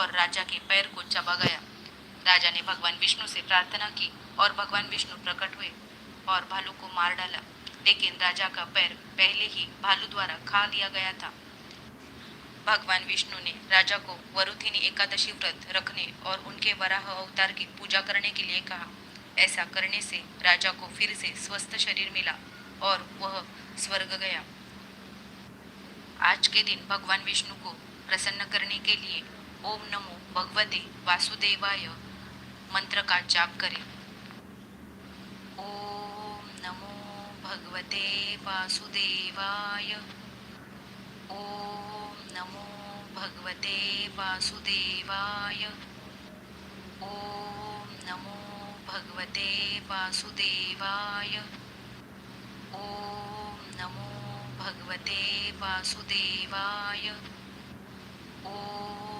और राजा के पैर को चबा गया। राजा ने भगवान विष्णु से प्रार्थना की और भगवान विष्णु प्रकट हुए और भालू को मार डाला। लेकिन राजा का पैर पहले ही भालू द्वारा खा लिया गया था। भगवान विष्णु ने राजा को वरुथिनी एकादशी व्रत रखने और उनके वराह अवतार की पूजा करने के लिए कहा। ऐसा करने से राजा को फिर से स्वस्थ शरीर मिला और वह स्वर्ग गया। आज के दिन भगवान विष्णु को प्रसन्न करने के लिए ओम नमो भगवते वासुदेवाय। मंत्र का जाप करें ओम नमो भगवते वासुदेवाय। ओम नमो भगवते वासुदेवाय। ओम नमो भगवते वासुदेवाय। ओम नमो भगवते वासुदेवाय। ओम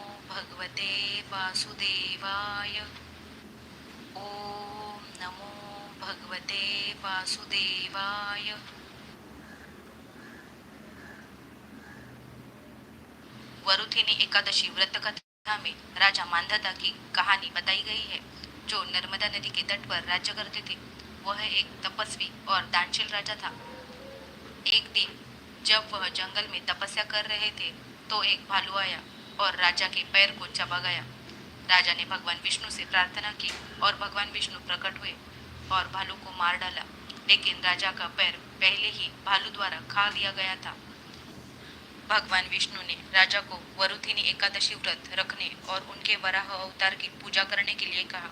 भगवते वासुदेवाय। ॐ नमो भगवते वासुदेवाय। वरुथिनी एकादशी व्रत कथा में राजा मानधाता की कहानी बताई गई है, जो नर्मदा नदी के तट पर राज्य करते थे। वह एक तपस्वी और दानशील राजा था। एक दिन जब वह जंगल में तपस्या कर रहे थे तो एक भालू आया। और राजा के पैर को चबा गया। राजा ने भगवान विष्णु से प्रार्थना की और भगवान विष्णु प्रकट हुए और भालू को मार डाला। लेकिन राजा का पैर पहले ही भालू द्वारा खा लिया गया था। भगवान विष्णु ने राजा को वरुथिनी एकादशी व्रत रखने और उनके वराह अवतार की पूजा करने के लिए कहा।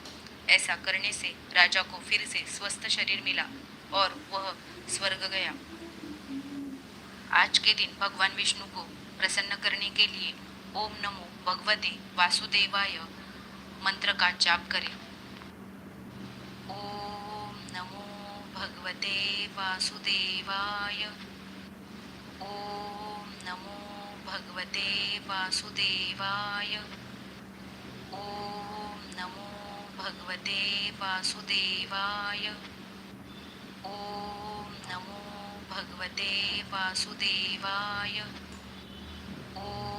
ऐसा करने से राजा को फिर से स्वस्थ शरीर मिला और वह स्वर्ग गया। आज के दिन भगवान विष्णु को प्रसन्न करने के लिए ओम नमो भगवते वासुदेवाय। मंत्र का जाप करें। ओम नमो भगवते वासुदेवाय। ओम नमो भगवते वासुदेवाय। ओम नमो भगवते वासुदेवाय। ओम नमो भगवते वासुदेवाय। ओम